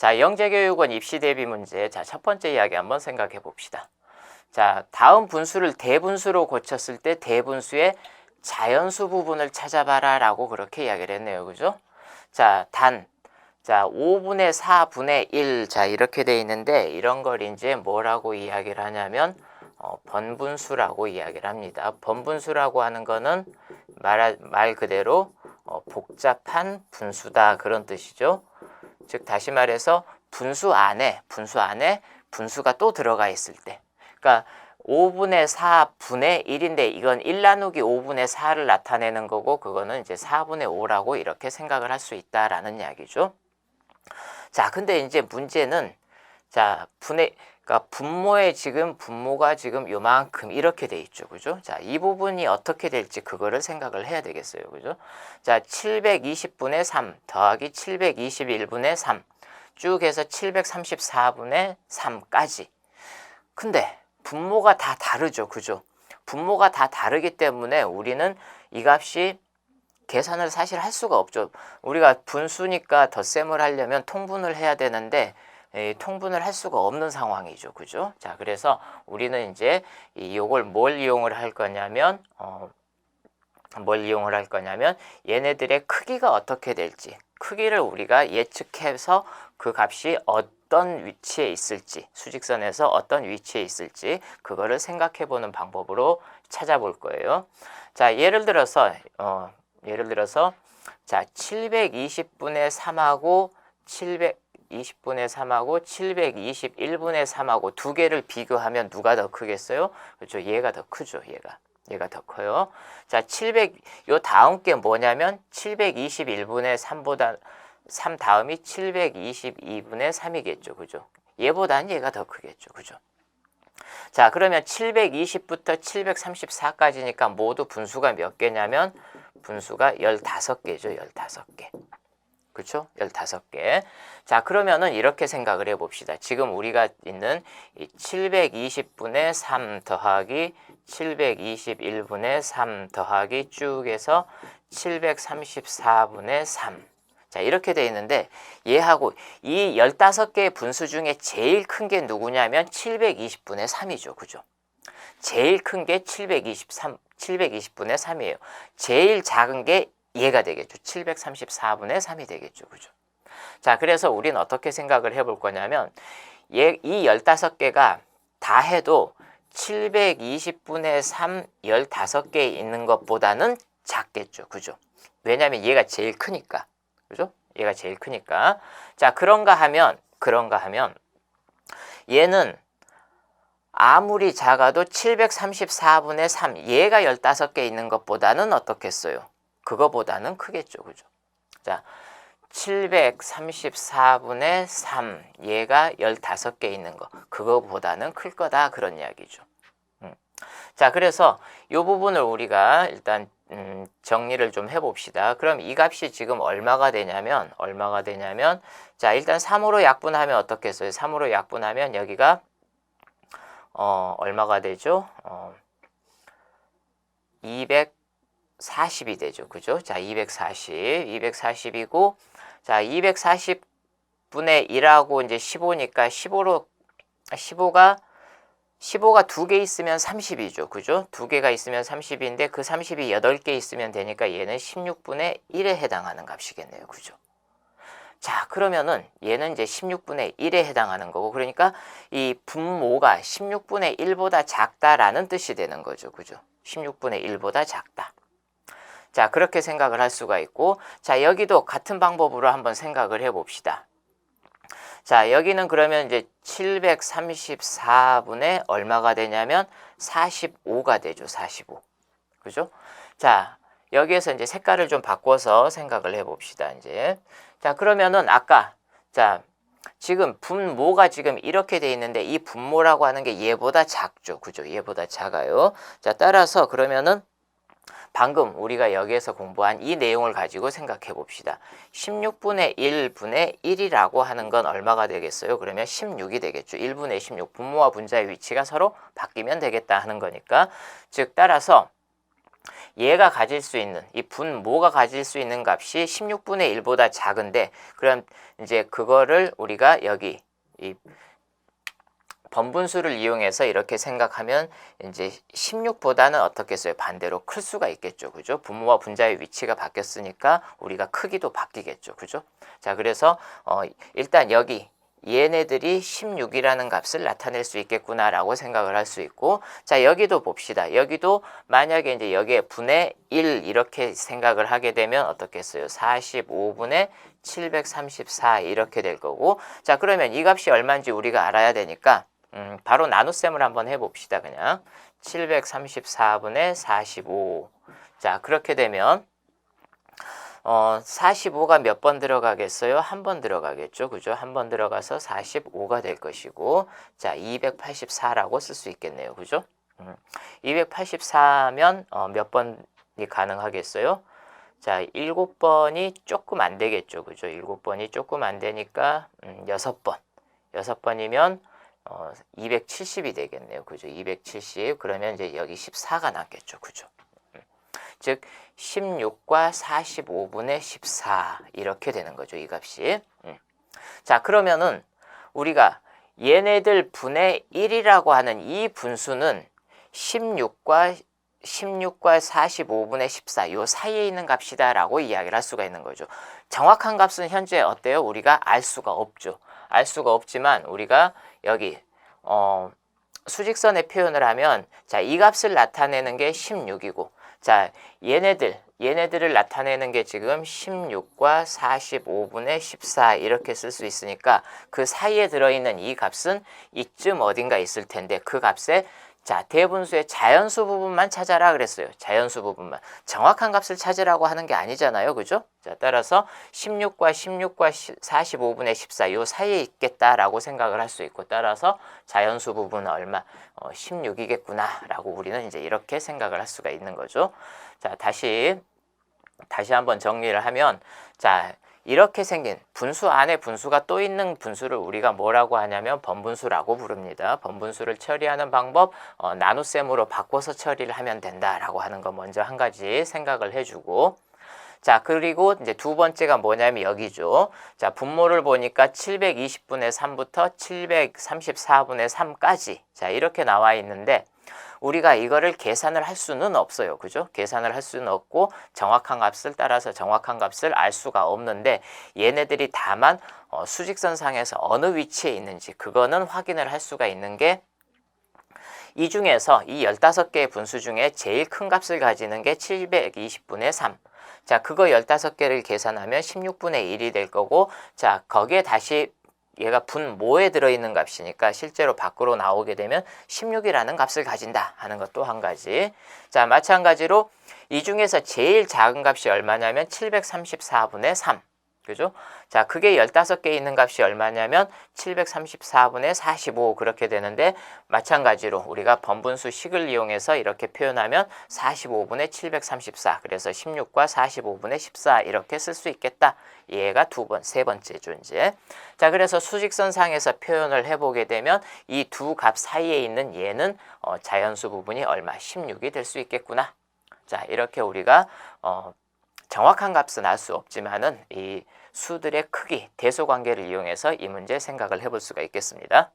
자, 영재교육원 입시 대비 문제. 자, 첫 번째 이야기 한번 생각해 봅시다. 자, 다음 분수를 대분수로 고쳤을 때 대분수의 자연수 부분을 찾아봐라 라고 그렇게 이야기를 했네요. 그죠? 자, 단. 자, 5분의 4분의 1. 자, 이렇게 돼 있는데 이런 걸 이제 뭐라고 이야기를 하냐면 어, 번분수라고 이야기를 합니다. 번분수라고 하는 거는 말, 말 그대로 어, 복잡한 분수다 그런 뜻이죠. 즉 다시 말해서 분수 안에 분수 안에 분수가 또 들어가 있을 때 그러니까 5분의 4분의 1인데 이건 1 나누기 5분의 4를 나타내는 거고 그거는 이제 4분의 5라고 이렇게 생각을 할 수 있다라는 이야기죠. 자, 근데 이제 문제는 자, 분의 그러니까 분모에 지금 분모가 지금 요만큼 이렇게 돼 있죠. 그죠? 자, 이 부분이 어떻게 될지 그거를 생각을 해야 되겠어요. 그죠? 자, 720분의 3 더하기 721분의 3 쭉 해서 734분의 3까지. 근데 분모가 다 다르죠. 그죠? 분모가 다 다르기 때문에 우리는 이 값이 계산을 사실 할 수가 없죠. 우리가 분수니까 덧셈을 하려면 통분을 해야 되는데 이 통분을 할 수가 없는 상황이죠. 그죠? 자, 그래서 우리는 이제 이 요걸 뭘 이용을 할 거냐면 어, 뭘 이용을 할 거냐면 얘네들의 크기가 어떻게 될지 크기를 우리가 예측해서 그 값이 어떤 위치에 있을지 수직선에서 어떤 위치에 있을지 그거를 생각해 보는 방법으로 찾아볼 거예요. 자, 예를 들어서 어, 예를 들어서 자, 720분의 3하고 720분의 3하고 721분의 3하고 두 개를 비교하면 누가 더 크겠어요? 그렇죠. 얘가 더 크죠. 얘가. 얘가 더 커요. 자, 700, 요 다음 게 뭐냐면 721분의 3보다 3 다음이 722분의 3이겠죠. 그죠? 얘보다는 얘가 더 크겠죠. 그죠? 자, 그러면 720부터 734까지니까 모두 분수가 몇 개냐면 분수가 15개죠. 15개. 그렇죠? 15개. 자, 그러면은 이렇게 생각을 해 봅시다. 지금 우리가 있는 이 720분의 3 더하기 721분의 3 더하기 쭉 해서 734분의 3. 자, 이렇게 돼 있는데 얘하고 이 15개의 분수 중에 제일 큰 게 누구냐면 720분의 3이죠. 그죠? 제일 큰 게 723, 720분의 3이에요. 제일 작은 게 얘가 되겠죠. 734분의 3이 되겠죠. 그죠? 자, 그래서 우리는 어떻게 생각을 해볼 거냐면 얘, 이 15개가 다 해도 720분의 3 15개 있는 것보다는 작겠죠. 그죠? 왜냐하면 얘가 제일 크니까. 그죠? 얘가 제일 크니까. 자, 그런가 하면, 그런가 하면, 얘는 아무리 작아도 734분의 3, 얘가 15개 있는 것보다는 어떻겠어요? 그거보다는 크겠죠. 그죠? 자, 734분의 3, 얘가 15개 있는 거, 그거보다는 클 거다. 그런 이야기죠. 음. 자, 그래서 이 부분을 우리가 일단 음, 정리를 좀 해봅시다. 그럼 이 값이 지금 얼마가 되냐면, 얼마가 되냐면, 자, 일단 3으로 약분하면 어떻겠어요? 3으로 약분하면 여기가, 어, 얼마가 되죠? 어, 240이 되죠. 그죠? 자, 240. 240이고, 자, 240분의 1하고 이제 15니까 15로, 15가 15가 두 개 있으면 30이죠. 그죠? 두 개가 있으면 30인데 그 30이 8개 있으면 되니까 얘는 16분의 1에 해당하는 값이겠네요. 그죠? 자, 그러면은 얘는 이제 16분의 1에 해당하는 거고 그러니까 이 분모가 16분의 1보다 작다라는 뜻이 되는 거죠. 그죠? 16분의 1보다 작다. 자, 그렇게 생각을 할 수가 있고 자, 여기도 같은 방법으로 한번 생각을 해 봅시다. 자, 여기는 그러면 이제 734분의 얼마가 되냐면 45가 되죠. 45. 그죠? 자, 여기에서 이제 색깔을 좀 바꿔서 생각을 해 봅시다. 이제. 자, 그러면은 아까 자, 지금 분모가 지금 이렇게 돼 있는데 이 분모라고 하는 게 얘보다 작죠. 그죠? 얘보다 작아요. 자, 따라서 그러면은 방금 우리가 여기에서 공부한 이 내용을 가지고 생각해 봅시다. 16분의 1분의 1이라고 하는 건 얼마가 되겠어요? 그러면 16이 되겠죠. 1분의 16 분모와 분자의 위치가 서로 바뀌면 되겠다 하는 거니까 즉 따라서 얘가 가질 수 있는 이 분모가 가질 수 있는 값이 16분의 1보다 작은데 그럼 이제 그거를 우리가 여기 이 번분수를 이용해서 이렇게 생각하면 이제 16보다는 어떻겠어요? 반대로 클 수가 있겠죠. 그죠? 분모와 분자의 위치가 바뀌었으니까 우리가 크기도 바뀌겠죠. 그죠? 자, 그래서 어 일단 여기 얘네들이 16이라는 값을 나타낼 수 있겠구나라고 생각을 할 수 있고 자 여기도 봅시다 여기도 만약에 이제 여기에 분의 1 이렇게 생각을 하게 되면 어떻겠어요 45분의 734 이렇게 될 거고 자 그러면 이 값이 얼마인지 우리가 알아야 되니까 음, 바로 나눗셈을 한번 해봅시다 그냥 734분의 45 자 그렇게 되면 어, 45가 몇 번 들어가겠어요? 한 번 들어가겠죠. 그죠? 한 번 들어가서 45가 될 것이고, 자, 284라고 쓸 수 있겠네요. 그죠? 음, 284면 어, 몇 번이 가능하겠어요? 자, 7번이 조금 안 되겠죠. 그죠? 7번이 조금 안 되니까 음, 6번. 6번이면 어, 270이 되겠네요. 그죠? 270. 그러면 이제 여기 14가 남겠죠. 그죠? 음, 즉 16과 45분의 14 이렇게 되는 거죠. 이 값이. 음. 자 그러면은 우리가 얘네들 분의 1이라고 하는 이 분수는 16과 16과 45분의 14 요 사이에 있는 값이다 라고 이야기를 할 수가 있는 거죠. 정확한 값은 현재 어때요? 우리가 알 수가 없죠. 알 수가 없지만 우리가 여기 어 수직선의 표현을 하면 자, 이 값을 나타내는 게 16이고 자, 얘네들, 얘네들을 나타내는 게 지금 16과 45분의 14 이렇게 쓸 수 있으니까 그 사이에 들어있는 이 값은 이쯤 어딘가 있을 텐데 그 값에 자, 대분수의 자연수 부분만 찾아라 그랬어요. 자연수 부분만. 정확한 값을 찾으라고 하는 게 아니잖아요. 그죠? 자, 따라서 16과 16과 45분의 14 요 사이에 있겠다라고 생각을 할 수 있고 따라서 자연수 부분은 얼마? 어, 16이겠구나 라고 우리는 이제 이렇게 생각을 할 수가 있는 거죠. 자, 다시 다시 한번 정리를 하면 자, 이렇게 생긴 분수 안에 분수가 또 있는 분수를 우리가 뭐라고 하냐면 번분수라고 부릅니다. 번분수를 처리하는 방법 어, 나눗셈으로 바꿔서 처리를 하면 된다라고 하는 거 먼저 한 가지 생각을 해주고 자 그리고 이제 두 번째가 뭐냐면 여기죠. 자 분모를 보니까 720분의 3부터 734분의 3까지 자 이렇게 나와 있는데 우리가 이거를 계산을 할 수는 없어요. 그죠? 계산을 할 수는 없고 정확한 값을 따라서 정확한 값을 알 수가 없는데 얘네들이 다만 어, 수직선상에서 어느 위치에 있는지 그거는 확인을 할 수가 있는 게 이 중에서 이 15개의 분수 중에 제일 큰 값을 가지는 게 720분의 3. 자, 그거 15개를 계산하면 16분의 1이 될 거고, 자, 거기에 다시 얘가 분모에 들어있는 값이니까 실제로 밖으로 나오게 되면 16이라는 값을 가진다 하는 것또한 가지. 자, 마찬가지로 이 중에서 제일 작은 값이 얼마냐면 734분의 3. 그죠? 자, 그게 15개 있는 값이 얼마냐면 734분의 45 그렇게 되는데 마찬가지로 우리가 번분수 식을 이용해서 이렇게 표현하면 45분의 734 그래서 16과 45분의 14 이렇게 쓸 수 있겠다. 얘가 두 번, 세 번째 존재. 자, 그래서 수직선 상에서 표현을 해보게 되면 이 두 값 사이에 있는 얘는 어, 자연수 부분이 얼마? 16이 될 수 있겠구나. 자, 이렇게 우리가 어, 정확한 값은 알 수 없지만은 이 수들의 크기, 대소 관계를 이용해서 이 문제 생각을 해볼 수가 있겠습니다.